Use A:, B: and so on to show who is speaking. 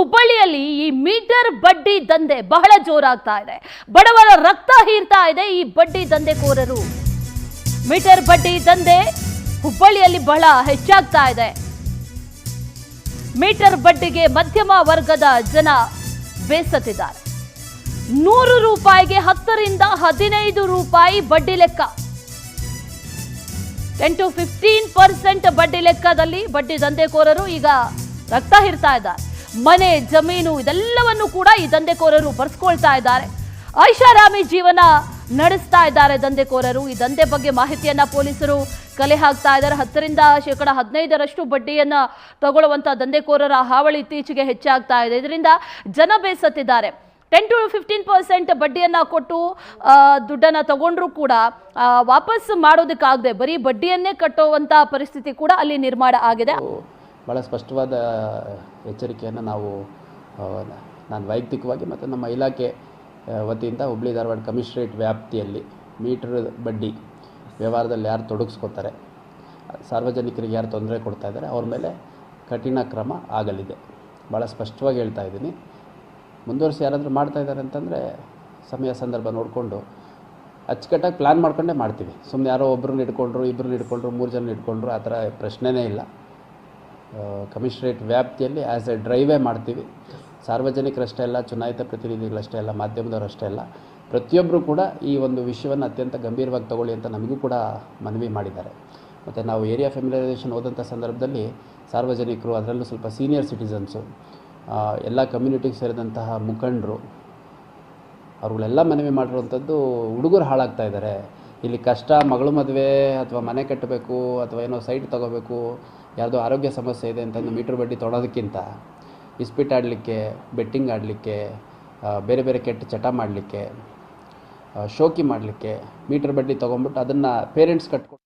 A: ಹುಬ್ಬಳ್ಳಿಯಲ್ಲಿ ಈ ಮೀಟರ್ ಬಡ್ಡಿ ದಂಧೆ ಬಹಳ ಜೋರಾಗ್ತಾ ಇದೆ. ಬಡವರ ರಕ್ತ ಹೀರ್ತಾ ಇದೆ ಈ ಬಡ್ಡಿ ದಂಧೆಕೋರರು. ಮೀಟರ್ ಬಡ್ಡಿ ದಂಧೆ ಹುಬ್ಬಳ್ಳಿಯಲ್ಲಿ ಬಹಳ ಹೆಚ್ಚಾಗ್ತಾ ಇದೆ. ಮೀಟರ್ ಬಡ್ಡಿಗೆ ಮಧ್ಯಮ ವರ್ಗದ ಜನ ಬೇಸತ್ತಿದ್ದಾರೆ. ನೂರು ರೂಪಾಯಿಗೆ ಹತ್ತರಿಂದ ಹದಿನೈದು ರೂಪಾಯಿ ಬಡ್ಡಿ ಲೆಕ್ಕ. ಟೆನ್ ಟು ಫಿಫ್ಟೀನ್ ಪರ್ಸೆಂಟ್ ಬಡ್ಡಿ ಲೆಕ್ಕದಲ್ಲಿ ಬಡ್ಡಿ ದಂಧೆಕೋರರು ಈಗ ರಕ್ತ ಹಿರ್ತಾ ಇದ್ದಾರೆ. ಮನೆ, ಜಮೀನು ಇದೆಲ್ಲವನ್ನು ಕೂಡ ಈ ದಂಧೆಕೋರರು ಬರ್ಸ್ಕೊಳ್ತಾ ಇದ್ದಾರೆ. ಐಷಾರಾಮಿ ಜೀವನ ನಡೆಸ್ತಾ ಇದ್ದಾರೆ ದಂಧೆಕೋರರು. ಈ ದಂಧೆ ಬಗ್ಗೆ ಮಾಹಿತಿಯನ್ನ ಪೊಲೀಸರು ಕಲೆ ಹಾಕ್ತಾ ಇದ್ದಾರೆ. ಹತ್ತರಿಂದ ಶೇಕಡ ಹದಿನೈದರಷ್ಟು ಬಡ್ಡಿಯನ್ನ ತಗೊಳ್ಳುವಂತ ದಂಧೆಕೋರರ ಹಾವಳಿ ಇತ್ತೀಚೆಗೆ ಹೆಚ್ಚಾಗ್ತಾ ಇದೆ. ಇದರಿಂದ ಜನ ಬೇಸತ್ತಿದ್ದಾರೆ. ಟೆನ್ ಟು ಫಿಫ್ಟೀನ್ ಪರ್ಸೆಂಟ್ ಬಡ್ಡಿಯನ್ನು ಕೊಟ್ಟು ದುಡ್ಡನ್ನು ತಗೊಂಡ್ರು ಕೂಡ ವಾಪಸ್ ಮಾಡೋದಕ್ಕಾಗದೆ ಬರೀ ಬಡ್ಡಿಯನ್ನೇ ಕಟ್ಟುವಂಥ ಪರಿಸ್ಥಿತಿ ಕೂಡ ಅಲ್ಲಿ ನಿರ್ಮಾಣ ಆಗಿದೆ.
B: ಭಾಳ ಸ್ಪಷ್ಟವಾದ ಎಚ್ಚರಿಕೆಯನ್ನು ನಾವು ನಾನು ವೈಯಕ್ತಿಕವಾಗಿ ಮತ್ತು ನಮ್ಮ ಇಲಾಖೆ ವತಿಯಿಂದ ಹುಬ್ಳಿ ಧಾರವಾಡ ಕಮಿಷನರೇಟ್ ವ್ಯಾಪ್ತಿಯಲ್ಲಿ ಮೀಟರ್ ಬಡ್ಡಿ ವ್ಯವಹಾರದಲ್ಲಿ ಯಾರು ತೊಡಗಿಸ್ಕೋತಾರೆ, ಸಾರ್ವಜನಿಕರಿಗೆ ಯಾರು ತೊಂದರೆ ಕೊಡ್ತಾ ಇದ್ದಾರೆ, ಅವ್ರ ಮೇಲೆ ಕಠಿಣ ಕ್ರಮ ಆಗಲಿದೆ. ಭಾಳ ಸ್ಪಷ್ಟವಾಗಿ ಹೇಳ್ತಾ ಇದ್ದೀನಿ. ಮುಂದುವರಿಸಿ ಯಾರಾದರೂ ಮಾಡ್ತಾ ಇದ್ದಾರೆ ಅಂತಂದರೆ ಸಮಯ ಸಂದರ್ಭ ನೋಡಿಕೊಂಡು ಅಚ್ಚುಕಟ್ಟಾಗಿ ಪ್ಲ್ಯಾನ್ ಮಾಡ್ಕೊಂಡೇ ಮಾಡ್ತೀವಿ. ಸುಮ್ಮನೆ ಯಾರೋ ಒಬ್ಬರನ್ನ ಇಟ್ಕೊಂಡ್ರು ಇಬ್ಬರನ್ನ ಇಟ್ಕೊಂಡ್ರು, ಮೂರು ಜನ ಇಟ್ಕೊಂಡ್ರು, ಆ ಥರ ಪ್ರಶ್ನೆನೇ ಇಲ್ಲ. ಕಮಿಷನರೇಟ್ ವ್ಯಾಪ್ತಿಯಲ್ಲಿ ಆ್ಯಸ್ ಎ ಡ್ರೈವೇ ಮಾಡ್ತೀವಿ. ಸಾರ್ವಜನಿಕರಷ್ಟೇ ಅಲ್ಲ ಚುನಾಯಿತ ಪ್ರತಿನಿಧಿಗಳಷ್ಟೇ ಅಲ್ಲ, ಮಾಧ್ಯಮದವರಷ್ಟೇ ಅಲ್ಲ ಪ್ರತಿಯೊಬ್ಬರೂ ಕೂಡ ಈ ಒಂದು ವಿಷಯವನ್ನು ಅತ್ಯಂತ ಗಂಭೀರವಾಗಿ ತಗೊಳ್ಳಿ ಅಂತ ನಮಗೂ ಕೂಡ ಮನವಿ ಮಾಡಿದ್ದಾರೆ. ಮತ್ತು ನಾವು ಏರಿಯಾ ಫೆಮಿಲೈಸೇಷನ್ ಹೋದಂಥ ಸಂದರ್ಭದಲ್ಲಿ ಸಾರ್ವಜನಿಕರು, ಅದರಲ್ಲೂ ಸ್ವಲ್ಪ ಸೀನಿಯರ್ ಸಿಟಿಸನ್ಸು ಎಲ್ಲ ಕಮ್ಯುನಿಟಿಗೆ ಸೇರಿದಂತಹ ಮುಖಂಡರು, ಅವ್ರುಗಳೆಲ್ಲ ಮನವಿ ಮಾಡಿರುವಂಥದ್ದು ಹುಡುಗರು ಹಾಳಾಗ್ತಾ ಇದ್ದಾರೆ. ಇಲ್ಲಿ ಕಷ್ಟ, ಮಗಳು ಮದುವೆ ಅಥವಾ ಮನೆ ಕಟ್ಟಬೇಕು ಅಥವಾ ಏನೋ ಸೈಟ್ ತೊಗೋಬೇಕು ಯಾವುದೋ ಆರೋಗ್ಯ ಸಮಸ್ಯೆ ಇದೆ ಅಂತಂದು ಮೀಟ್ರ್ ಬಡ್ಡಿ ತೊಳೋದಕ್ಕಿಂತ ಇಸ್ಪಿಟ್ ಆಡಲಿಕ್ಕೆ, ಬೆಟ್ಟಿಂಗ್ ಆಡಲಿಕ್ಕೆ ಬೇರೆ ಬೇರೆ ಕೆಟ್ಟ ಚಟ ಮಾಡಲಿಕ್ಕೆ ಶೋಕಿ ಮಾಡಲಿಕ್ಕೆ ಮೀಟ್ರ್ ಬಡ್ಡಿ ತೊಗೊಂಬಿಟ್ಟು ಅದನ್ನು ಪೇರೆಂಟ್ಸ್ ಕಟ್ಕೊಂಡು